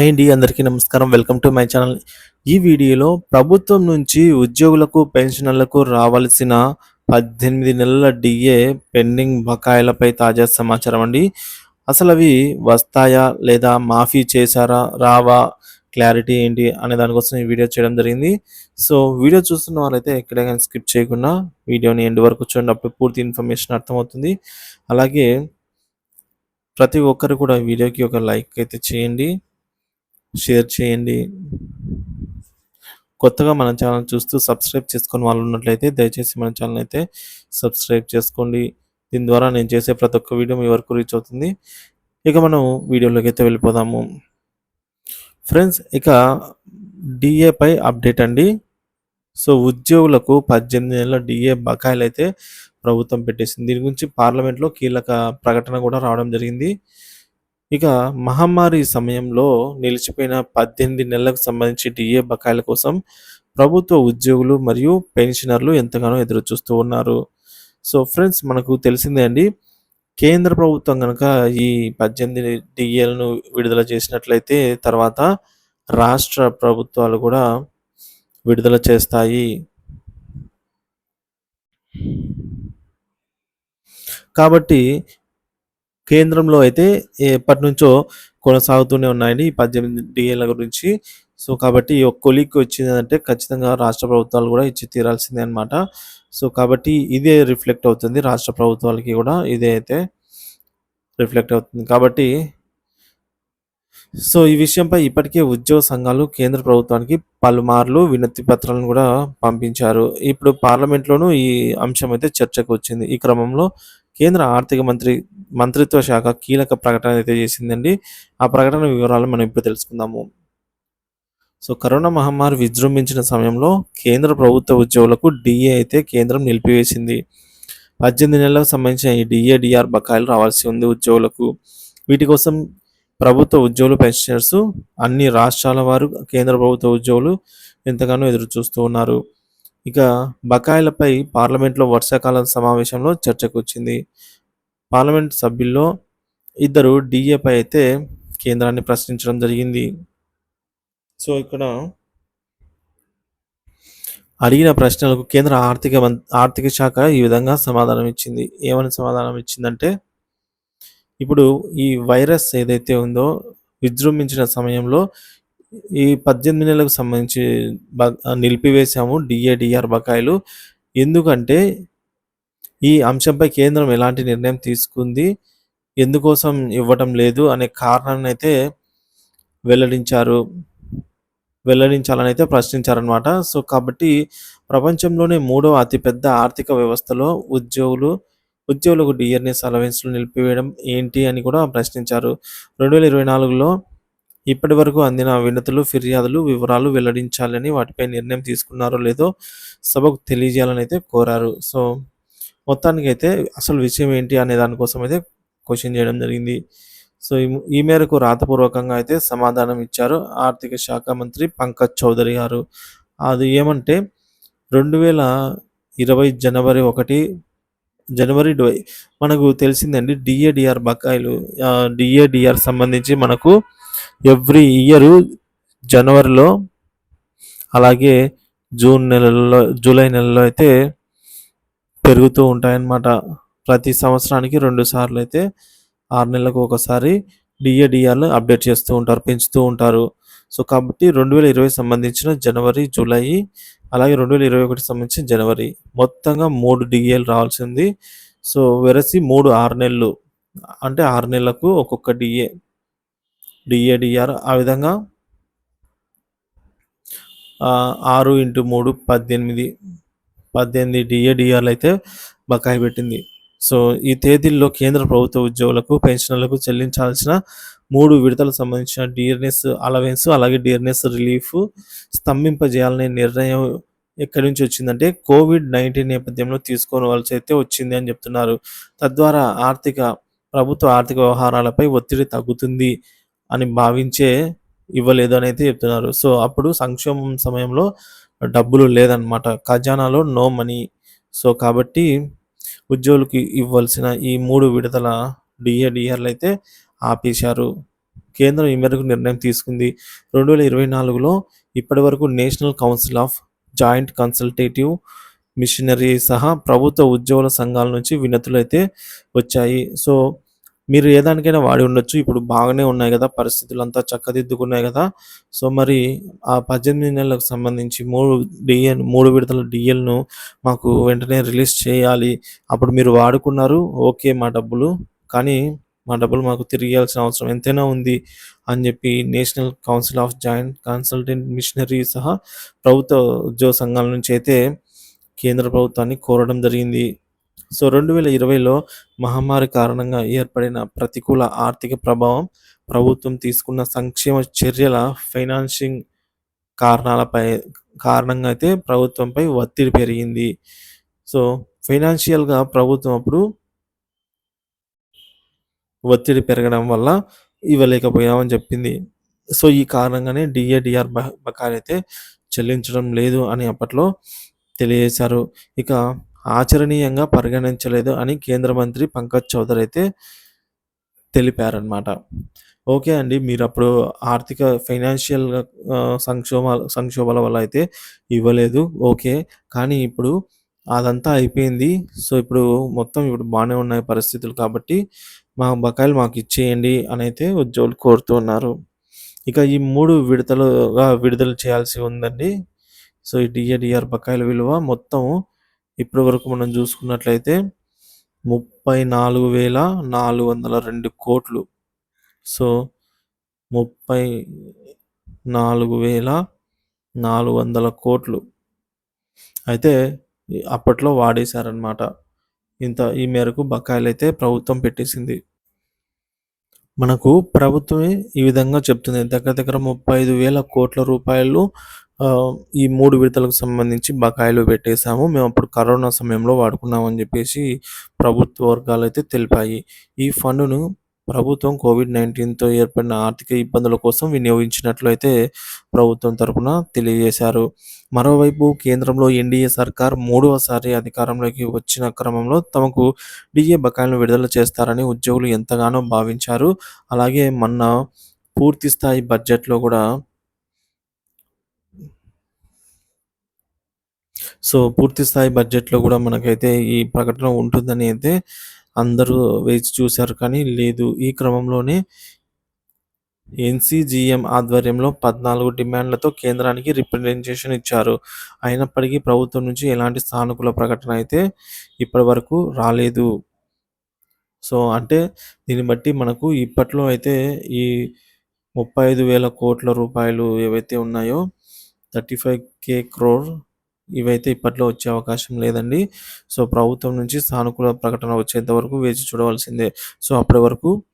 అండి అందరికీ నమస్కారం. Welcome to my channel. ఈ వీడియోలో ప్రభుత్వం నుంచి ఉద్యోగులకు పెన్షనర్లకు రావాల్సిన పద్దెనిమిది నెలల డిఏ పెండింగ్ బకాయిలపై తాజా సమాచారం అండి. అసలు అవి వస్తాయా లేదా మాఫీ చేశారా రావా క్లారిటీ ఏంటి అనే దానికోసం ఈ వీడియో చేయడం జరిగింది. సో వీడియో చూస్తున్న వాళ్ళైతే ఎక్కడైనా స్కిప్ చేయకుండా వీడియోని ఎండ్ వరకు చూడండి అప్పుడు పూర్తి ఇన్ఫర్మేషన్ అర్థమవుతుంది. అలాగే ప్రతి ఒక్కరు కూడా వీడియోకి ఒక లైక్ అయితే చేయండి. షేర్ చేయండి. కొత్తగా మన ఛానల్ చూస్తూ సబ్స్క్రైబ్ చేసుకుని వాళ్ళు ఉన్నట్లయితే దయచేసి మన ఛానల్ అయితే సబ్స్క్రైబ్ చేసుకోండి. దీని ద్వారా నేను చేసే ప్రతి ఒక్క వీడియో మీ వరకు రీచ్ అవుతుంది. ఇక మనం వీడియోలోకి అయితే వెళ్ళిపోదాము. ఫ్రెండ్స్ ఇక డిఏపై అప్డేట్ అండి. సో ఉద్యోగులకు పద్దెనిమిది నెలల డిఏ బకాయిలు అయితే ప్రభుత్వం పెట్టేసింది. దీని గురించి పార్లమెంట్లో కీలక ప్రకటన కూడా రావడం జరిగింది. ఇక మహమ్మారి సమయంలో నిలిచిపోయిన పద్దెనిమిది నెలలకు సంబంధించి డిఏ బకాయిల కోసం ప్రభుత్వ ఉద్యోగులు మరియు పెన్షనర్లు ఎంతగానో ఎదురు చూస్తూ ఉన్నారు. సో ఫ్రెండ్స్ మనకు తెలిసిందే అండి. కేంద్ర ప్రభుత్వం కనుక ఈ పద్దెనిమిది డిఏలను విడుదల చేసినట్లయితే తర్వాత రాష్ట్ర ప్రభుత్వాలు కూడా విడుదల చేస్తాయి. కాబట్టి కేంద్రంలో అయితే ఎప్పటి నుంచో కొనసాగుతూనే ఉన్నాయండి ఈ పద్దెనిమిది డిఏల గురించి. సో కాబట్టి ఒక కొలీగ్ వచ్చిందంటే ఖచ్చితంగా రాష్ట్ర ప్రభుత్వాలు కూడా ఇచ్చి తీరాల్సిందే అనమాట సో కాబట్టి ఇదే రిఫ్లెక్ట్ అవుతుంది రాష్ట్ర ప్రభుత్వాలకి కూడా ఇదే అయితే రిఫ్లెక్ట్ అవుతుంది. కాబట్టి సో ఈ విషయంపై ఇప్పటికే ఉద్యోగ సంఘాలు కేంద్ర ప్రభుత్వానికి పలుమార్లు వినతి పత్రాలను కూడా పంపించారు. ఇప్పుడు పార్లమెంట్లోనూ ఈ అంశం అయితే చర్చకు వచ్చింది. ఈ క్రమంలో కేంద్ర ఆర్థిక మంత్రి మంత్రిత్వ శాఖ కీలక ప్రకటన అయితే చేసిందండి. ఆ ప్రకటన వివరాలు మనం ఇప్పుడు తెలుసుకుందాము. సో కరోనా మహమ్మారి విజృంభించిన సమయంలో కేంద్ర ప్రభుత్వ ఉద్యోగులకు డిఏ అయితే కేంద్రం నిలిపివేసింది. పద్దెనిమిది నెలలకు సంబంధించిన ఈ డిఏ డిఆర్ బకాయిలు రావాల్సి ఉంది ఉద్యోగులకు. వీటి కోసం ప్రభుత్వ ఉద్యోగులు పెన్షనర్స్ అన్ని రాష్ట్రాల వారు కేంద్ర ప్రభుత్వ ఉద్యోగులు ఎంతగానో ఎదురు చూస్తూ ఉన్నారు. ఇక బకాయిలపై పార్లమెంట్లో వర్షాకాలం సమావేశంలో చర్చకు వచ్చింది పార్లమెంట్ సభ్యుల్లో ఇద్దరు డిఏపై అయితే కేంద్రాన్ని ప్రశ్నించడం జరిగింది. సో ఇక్కడ అడిగిన ప్రశ్నలకు కేంద్ర ఆర్థిక ఆర్థిక శాఖ ఈ విధంగా సమాధానం ఇచ్చింది. ఏమని సమాధానం ఇచ్చిందంటే ఇప్పుడు ఈ వైరస్ ఏదైతే ఉందో విజృంభించిన సమయంలో ఈ పద్దెనిమిది నెలలకు సంబంధించి నిలిపివేశాము డిఏడిఆర్ బకాయిలు. ఎందుకంటే ఈ అంశంపై కేంద్రం ఎలాంటి నిర్ణయం తీసుకుంది ఎందుకోసం ఇవ్వటం లేదు అనే కారణాన్ని అయితే వెల్లడించారు వెల్లడించాలని అయితే ప్రశ్నించారనమాట సో కాబట్టి ప్రపంచంలోనే మూడవ అతిపెద్ద ఆర్థిక వ్యవస్థలో ఉద్యోగులు ఉద్యోగులకు డిఆర్ఎస్ అలవెన్స్లు నిలిపివేయడం ఏంటి అని కూడా ప్రశ్నించారు. రెండు వేల ఇరవై నాలుగులో ఇప్పటి వరకు అందిన వినతులు ఫిర్యాదులు వివరాలు వెల్లడించాలని వాటిపై నిర్ణయం తీసుకున్నారో లేదో సభకు తెలియజేయాలని అయితే కోరారు. సో మొత్తానికి అయితే అసలు విషయం ఏంటి అనే దానికోసం అయితే క్వశ్చన్ చేయడం జరిగింది. సో ఈ మేరకు రాతపూర్వకంగా అయితే సమాధానం ఇచ్చారు ఆర్థిక శాఖ మంత్రి పంకజ్ చౌదరి గారు. అది ఏమంటే రెండు వేల ఇరవై జనవరి ఒకటి జనవరి మనకు తెలిసిందండి డిఏడిఆర్ బకాయిలు డిఏడిఆర్ సంబంధించి మనకు ఎవ్రీ ఇయర్ జనవరిలో అలాగే జూన్ నెలలో జూలై నెలలో అయితే పెరుగుతూ ఉంటాయన్నమాట. ప్రతి సంవత్సరానికి రెండు సార్లు అయితే ఆరు నెలలకు ఒకసారి డిఏడిఆర్లు అప్డేట్ చేస్తూ ఉంటారు పెంచుతూ ఉంటారు. సో కాబట్టి రెండు వేల ఇరవై సంబంధించిన జనవరి జూలై అలాగే రెండు వేల ఇరవై ఒకటి సంబంధించిన జనవరి మొత్తంగా మూడు డిఏలు రావాల్సింది. సో వెరసి మూడు ఆరు నెలలు అంటే ఆరు నెలలకు ఒక్కొక్క డిఏ డిఏడిఆర్ ఆ విధంగా ఆరు ఇంటూ మూడు పద్దెనిమిది పద్దెనిమిది డిఏడిఆర్లు అయితే బకాయి పెట్టింది. సో ఈ తేదీల్లో కేంద్ర ప్రభుత్వ ఉద్యోగులకు పెన్షన్లకు చెల్లించాల్సిన మూడు విడతలకు సంబంధించిన డియర్నెస్ అలవెన్స్ అలాగే డియర్నెస్ రిలీఫ్ స్తంభింపజేయాలనే నిర్ణయం ఎక్కడి నుంచి వచ్చిందంటే కోవిడ్ నైన్టీన్ నేపథ్యంలో తీసుకోవాల్సి అయితే వచ్చింది అని చెప్తున్నారు. తద్వారా ఆర్థిక ప్రభుత్వ ఆర్థిక వ్యవహారాలపై ఒత్తిడి తగ్గుతుంది. అని భావించే ఇవ్వలేదు అని అయితే చెప్తున్నారు సో అప్పుడు సంక్షోభం సమయంలో డబ్బులు లేదనమాట ఖజానాలో నో మనీ సో కాబట్టి ఉద్యోగులకు ఇవ్వాల్సిన ఈ మూడు విడతల డిఏ డిఆర్లు అయితే ఆపేశారు కేంద్రం ఈ మేరకు నిర్ణయం తీసుకుంది. 2024లో ఇప్పటివరకు national council of joint consultative machinery సహా ప్రభుత్వ ఉద్యోగుల సంఘాల నుంచి వినతులైతే వచ్చాయి. సో, మీరు ఏ దానికైనా వాడి ఉండొచ్చు. ఇప్పుడు బాగానే ఉన్నాయి కదా పరిస్థితులు అంతా చక్కదిద్దుకున్నాయి కదా సో, మరి ఆ 18 నెలలకు సంబంధించి మూడు డిఎన్ మూడు విడతల డీఎల్‌ను మాకు వెంటనే రిలీజ్ చేయాలి. అప్పుడు మీరు వాడుకున్నారు. ఓకే. మా డబ్బులు. కానీ మా డబ్బులు మాకు తిరిగియ్యాల్సిన అవసరం ఎంతైనా ఉంది అని చెప్పి national council of joint consultant machinery సహా ప్రభుత్వ ఉద్యోగ సంఘాల నుంచి అయితే కేంద్ర ప్రభుత్వాన్ని కోరడం జరిగింది. సో, 2020లో మహమ్మారి కారణంగా ఏర్పడిన ప్రతికూల ఆర్థిక ప్రభావం, ప్రభుత్వం తీసుకున్న సంక్షేమ చర్యల ఫైనాన్సింగ్ కారణాలపై కారణంగా అయితే ప్రభుత్వంపై ఒత్తిడి పెరిగింది. సో, ఫైనాన్షియల్‌గా ప్రభుత్వం అప్పుడు ఒత్తిడి పెరగడం వల్ల ఇవ్వలేకపోయామని చెప్పింది. సో, ఈ కారణంగానే డిఏడిఆర్ డీఆర్ అయితే చెల్లించడం లేదు అని అప్పట్లో తెలియజేశారు. ఇక ఆచరణీయంగా పరిగణించలేదు అని కేంద్ర మంత్రి పంకజ్ చౌదరి అయితే తెలిపారనమాట. ఓకే అండి. మీరు అప్పుడు ఆర్థిక ఫైనాన్షియల్‌గా సంక్షోభాల సంక్షోభాల వల్ల అయితే ఇవ్వలేదు. ఓకే. కానీ ఇప్పుడు అదంతా అయిపోయింది. సో, ఇప్పుడు మొత్తం ఇప్పుడు బాగానే ఉన్నాయి పరిస్థితులు కాబట్టి మా బకాయిలు మాకు ఇచ్చేయండి అని అయితే ఉద్యోగులు కోరుతూ ఉన్నారు. ఇక ఈ మూడు విడతలుగా విడుదల చేయాల్సి ఉందండి. సో, ఈ డిఏడిఆర్ బకాయిల విలువ మొత్తం ఇప్పటి వరకు మనం చూసుకున్నట్లయితే 34,402 కోట్లు. సో, 34,400 కోట్లు. అయితే అప్పట్లో వాడేశారనమాట. ఇంత ఈ మేరకు బకాయిలైతే ప్రభుత్వం పెట్టేసింది. మనకు ప్రభుత్వమే ఈ విధంగా చెప్తుంది. దగ్గర దగ్గర 35,000 కోట్ల రూపాయలు ఈ మూడు విడతలకు సంబంధించి బకాయిలు పెట్టేసాము. మేమప్పుడు కరోనా సమయంలో వాడుకున్నామని చెప్పేసి ప్రభుత్వ వర్గాలు అయితే తెలిపాయి. ఈ ఫండును ప్రభుత్వం కోవిడ్-19తో ఏర్పడిన ఆర్థిక ఇబ్బందుల కోసం వినియోగించినట్లు అయితే ప్రభుత్వం తరపున తెలియజేశారు. మరోవైపు కేంద్రంలో ఎన్డీఏ సర్కార్ మూడవసారి అధికారంలోకి వచ్చిన క్రమంలో తమకు డిఏ బకాయిలను విడుదల చేస్తారని ఉద్యోగులు ఎంతగానో భావించారు. అలాగే మొన్న పూర్తి స్థాయి బడ్జెట్‌లో కూడా సో, పూర్తి స్థాయి బడ్జెట్‌లో గూడా మనకైతే ఈ ప్రకటన ఉంటుందని అయితే అందరూ వేచి చూశారు కానీ లేదు. ఈ క్రమంలోనే ఎన్సీజీఎం ఆధ్వర్యంలో 14 డిమాండ్లతో కేంద్రానికి రిప్రజెంటేషన్ ఇచ్చారు. అయినప్పటికీ ప్రభుత్వం నుంచి ఎలాంటి సానుకూల ప్రకటన అయితే ఇప్పటివరకు రాలేదు. సో, అంటే దీన్ని బట్టి మనకు ఇప్పట్లో అయితే ఈ 35,000 కోట్ల రూపాయలు ఏవైతే ఉన్నాయో 35,000 క్రోర్ ఇవైతే ఇప్పట్లో వచ్చే అవకాశం లేదండి. సో, ప్రభుత్వం నుంచి సానుకూల ప్రకటన వచ్చేంత వరకు వేచి చూడవలసిందే. సో, అప్పటి వరకు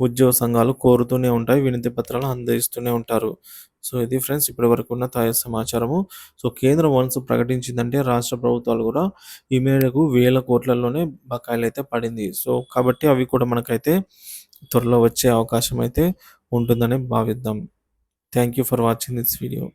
ఉద్యోగ సంఘాలు కోరుతూనే ఉంటాయి. వినతి పత్రాలు అందజేస్తూనే ఉంటారు. సో, ఇది ఫ్రెండ్స్ ఇప్పటివరకు ఉన్న తాజా సమాచారము. సో, కేంద్రం వన్స్ ప్రకటించిందంటే రాష్ట్ర ప్రభుత్వాలు కూడా ఈ మేరకు వేల కోట్లలోనే బకాయిలైతే పడింది. సో, కాబట్టి అవి కూడా మనకైతే త్వరలో వచ్చే అవకాశం అయితే ఉంటుందని భావిద్దాం. Thank you for watching this video.